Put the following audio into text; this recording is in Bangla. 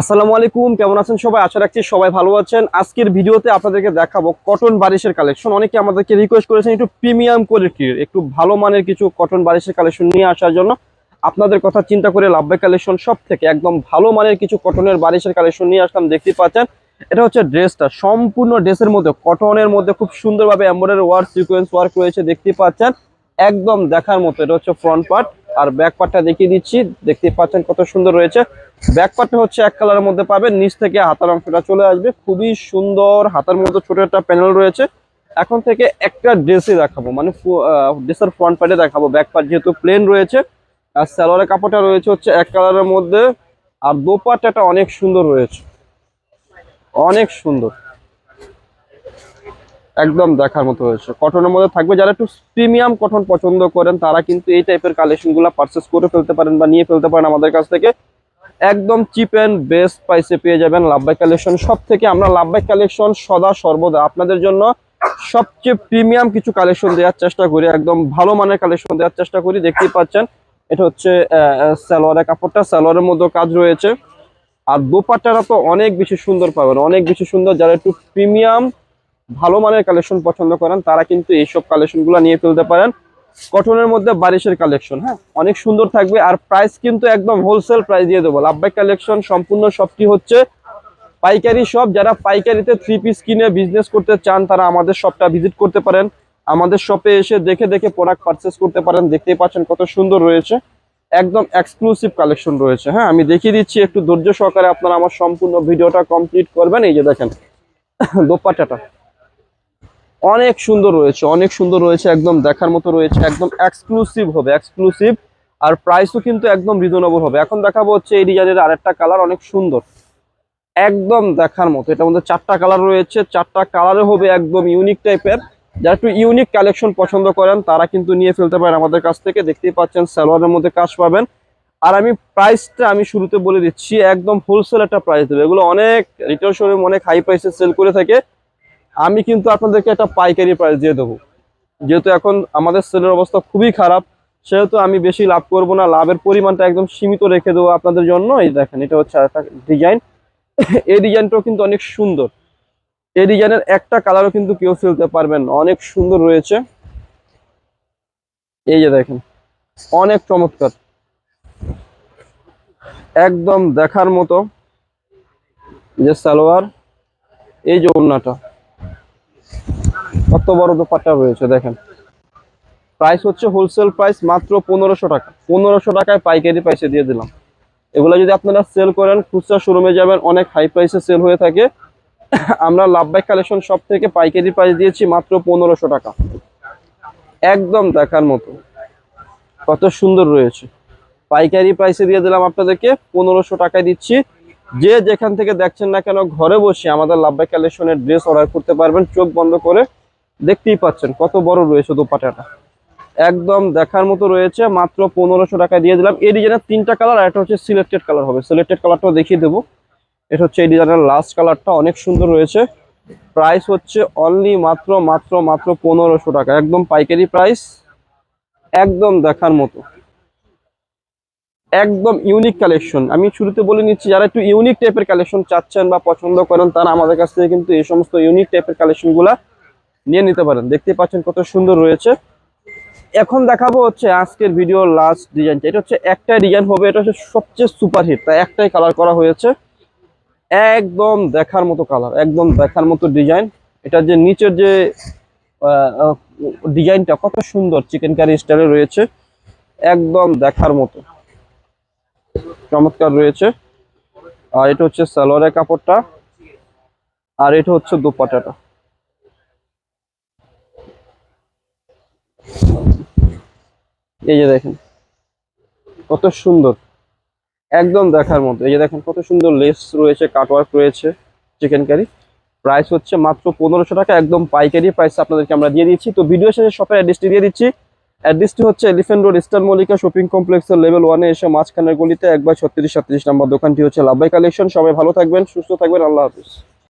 আসসালামু আলাইকুম, কেমন আছেন সবাই? আশা রাখছি সবাই ভালো আছেন। আজকের ভিডিওতে আপনাদেরকে দেখাবো কটন বারিশের কালেকশন অনেকে আমাদেরকে রিকোয়েস্ট করেছেন একটু প্রিমিয়াম কোয়ালিটির একটু ভালো মানের কিছু কটন বারিশের কালেকশন নিয়ে আসার জন্য। আপনাদের কথা চিন্তা করে লাভবাই কালেকশন সব থেকে একদম ভালো মানের কিছু কটনের বারিশের কালেকশন নিয়ে আসলাম দেখতে পাচ্ছেন। এটা হচ্ছে ড্রেসটা, সম্পূর্ণ ড্রেসের মধ্যে কটনের মধ্যে খুব সুন্দরভাবে এম্বয়ডারি ওয়ার্ক সিকোয়েন্স ওয়ার্ক রয়েছে দেখতে পাচ্ছেন। একদম দেখার মতো, এটা হচ্ছে ফ্রন্ট পার্ট আর ব্যাক পার্টটা দেখিয়ে দিচ্ছি। দেখতে পাচ্ছেন কত সুন্দর রয়েছে। ব্যাক পার্টটা হচ্ছে এক কালারের মধ্যে পাবেন। নিচ থেকে হাতার অংশটা চলে আসবে। খুবই সুন্দর হাতার মধ্যে ছোট একটা প্যানেল রয়েছে। এখন থেকে একটা ড্রেসই দেখাবো। মানে ড্রেসের ফ্রন্ট পার্টে দেখাবো। ব্যাক পার্ট যেহেতু প্লেন রয়েছে, আর সালোয়ারের কাপড়টা রয়েছে হচ্ছে এক কালারের মধ্যে। আর দোপাট্টাটা অনেক সুন্দর রয়েছে। অনেক সুন্দর। একদম দেখার মতো হয়েছে। কটনের মধ্যে থাকবে যারা একটু প্রিমিয়াম কটন পছন্দ করেন, তারা কিন্তু এই টাইপের কালেকশনগুলা পারচেস করে ফেলতে পারেন বা নিয়ে ফেলতে পারেন আমাদের কাছ থেকে। একদম চিপ অ্যান্ড বেস্ট প্রাইসে পেয়ে যাবেন লাভবাই কালেকশন সব থেকে আমরা লাভবাই কালেকশন সদা সর্বদা আপনাদের জন্য সবচেয়ে প্রিমিয়াম কিছু কালেকশন দেওয়ার চেষ্টা করি, একদম ভালো মানের কালেকশন দেওয়ার চেষ্টা করি। দেখতেই পাচ্ছেন, এটা হচ্ছে সালোয়ারের কাপড়টা। সালোয়ারের মধ্যে কাজ রয়েছে। আর দোপাট্টাটা তো অনেক বেশি সুন্দর পাবেন, অনেক বেশি সুন্দর। যারা একটু প্রিমিয়াম ভালো মানের কালেকশন পছন্দ করেন, তারা কিন্তু এইসব কালেকশনগুলো নিয়ে ফেলতে পারেন। কটনের মধ্যে বারিশের কালেকশন হ্যাঁ? অনেক সুন্দর থাকবে আর প্রাইস কিন্তু একদম হোলসেল প্রাইস দিয়ে দেবো। লাভবাই কালেকশন সম্পূর্ণ সবটি হচ্ছে পাইকারি শপ যারা পাইকারিতে থ্রি পিস কিনে বিজনেস করতে চান, তারা আমাদের শপটা ভিজিট করতে পারেন। আমাদের শপে এসে দেখে দেখে প্রোডাক্ট পারচেস করতে পারেন। দেখতেই পাচ্ছেন কত সুন্দর রয়েছে। একদম এক্সক্লুসিভ কালেকশন রয়েছে হ্যাঁ? আমি দেখিয়ে দিচ্ছি, একটু ধৈর্য সহকারে আপনারা আমার সম্পূর্ণ ভিডিওটা কমপ্লিট করবেন। এই যে দেখেন, দোপাট্টাটা। অনেক সুন্দর রয়েছে, অনেক সুন্দর রয়েছে, একদম দেখার মতো রয়েছে, একদম এক্সক্লুসিভ হবে এক্সক্লুসিভ আর প্রাইসও কিন্তু একদম রিজনেবল হবে। এখন দেখাবো হচ্ছে এই ডিজাইনের আরেকটা কালার অনেক সুন্দর। একদম দেখার মতো এটার মধ্যে চারটা কালার রয়েছে, চারটা কালারে হবে একদম ইউনিক টাইপের যারা একটু ইউনিক কালেকশন পছন্দ করেন, তারা কিন্তু নিয়ে ফেলতে পারেন আমাদের কাছ থেকে। দেখতেই পাচ্ছেন, সালোয়ারের মধ্যে কাজ পাবেন। আর আমি প্রাইসটা আমি শুরুতে বলে দিচ্ছি, একদম হোলসেল একটা প্রাইস দেবে। এগুলো অনেক রিটেল শোরুম অনেক হাই প্রাইসে সেল করে থাকে। আমি কিন্তু আপনাদেরকে একটা পাইকারি প্রাইস দিয়ে দেবো। যেহেতু এখন আমাদের সেলের অবস্থা খুবই খারাপ, সেহেতু আমি বেশি লাভ করব না। লাভের পরিমাণটা একদম সীমিত রেখে দেবো আপনাদের জন্য। এই দেখেন, এটা হচ্ছে একটা ডিজাইন এই ডিজাইনটাও কিন্তু অনেক সুন্দর। এই ডিজাইনের একটা কালারও কিন্তু কেউ ফেলতে পারবেন অনেক সুন্দর রয়েছে। এই যে দেখেন, অনেক চমৎকার। একদম দেখার মতো যে সালোয়ার, এই যে ওড়নাটা। কত বড় দোপাট্টা রয়েছে দেখেন। প্রাইস হচ্ছে হোলসেল প্রাইস মাত্র পনেরোশো টাকা। পনেরোশো টাকায় পাইকারি প্রাইসে দিয়ে দিলাম। এগুলো যদি আপনারা সেল করেন, খুচরা শোরুমে যাবেন, অনেক হাই প্রাইসে সেল হয়ে থাকে। আমরা লাভবাই কালেকশন সব থেকে পাইকারি প্রাইস দিয়েছি মাত্র পনেরোশো টাকা। একদম দেখার মতো। কত সুন্দর রয়েছে। পাইকারি প্রাইসে দিয়ে দিলাম আপনাদেরকে, পনেরোশো টাকায় দিচ্ছি। যে যেখান থেকে দেখছেন না কেন, ঘরে বসে আমাদের লাভবাই কালেকশনের ড্রেস অর্ডার করতে পারবেন, চোখ বন্ধ করে। দেখতেই পাচ্ছেন কত বড় রয়েছে দোপাটাটা একদম দেখার মতো রয়েছে, মাত্র পনেরোশো টাকা দিয়ে দিলাম। এই ডিজাইনের তিনটা কালার আর একটা হচ্ছে সিলেক্টেড কালার হবে। সিলেক্টেড কালারটাও দেখিয়ে দেবো। এটা হচ্ছে এই ডিজাইনের লাস্ট কালারটা অনেক সুন্দর রয়েছে। প্রাইস হচ্ছে অনলি মাত্র মাত্র মাত্র পনেরোশো টাকা। একদম পাইকারি প্রাইস একদম দেখার মতো। একদম ইউনিক কালেকশন আমি শুরুতে বলে নিচ্ছি, যারা একটু ইউনিক টাইপের কালেকশন চাচ্ছেন বা পছন্দ করেন, তারা আমাদের কাছ থেকে কিন্তু এই সমস্ত ইউনিক টাইপের কালেকশনগুলা নিয়ে নিতে পারেন। দেখতে পাচ্ছেন কত সুন্দর রয়েছে। এখন দেখাবো হচ্ছে আজকের ভিডিও লাস্ট ডিজাইনটা এটা হচ্ছে একটাই ডিজাইন হবে, এটা হচ্ছে সবচেয়ে সুপারহিট তাই একটাই কালার করা হয়েছে। একদম দেখার মতো কালার একদম দেখার মতো ডিজাইন এটা যে নিচের যে ডিজাইনটা কত সুন্দর চিকেন কারি স্টাইলে রয়েছে। একদম দেখার মতো। চমৎকার রয়েছে। আর এটা হচ্ছে সালোয়ারের কাপড়টা। আর এটা হচ্ছে দোপাটাটা এই যে দেখেন, কত সুন্দর, একদম দেখার মতো। এই যে দেখেন, কত সুন্দর লেস রয়েছে কাটওয়ার্ক রয়েছে চিকেন কারি প্রাইস হচ্ছে মাত্র পনেরোশো টাকা, একদম পাইকারি প্রাইস আপনাদেরকে আমরা দিয়ে দিচ্ছি। তো ভিডিও শেষে শপের অ্যাড্রেসটি দিয়ে দিচ্ছি। অ্যাড্রেসটি হচ্ছে elephant road eastern Mallika shopping কমপ্লেক্সের লেভেল ওয়ানে এসে মাঝখানের গলিতে একবার ছত্রিশ সাতত্রিশ নম্বর দোকানটি হচ্ছে লাভবাই কালেকশন সবাই ভালো থাকবেন, সুস্থ থাকবেন, আল্লাহ হাফিজ।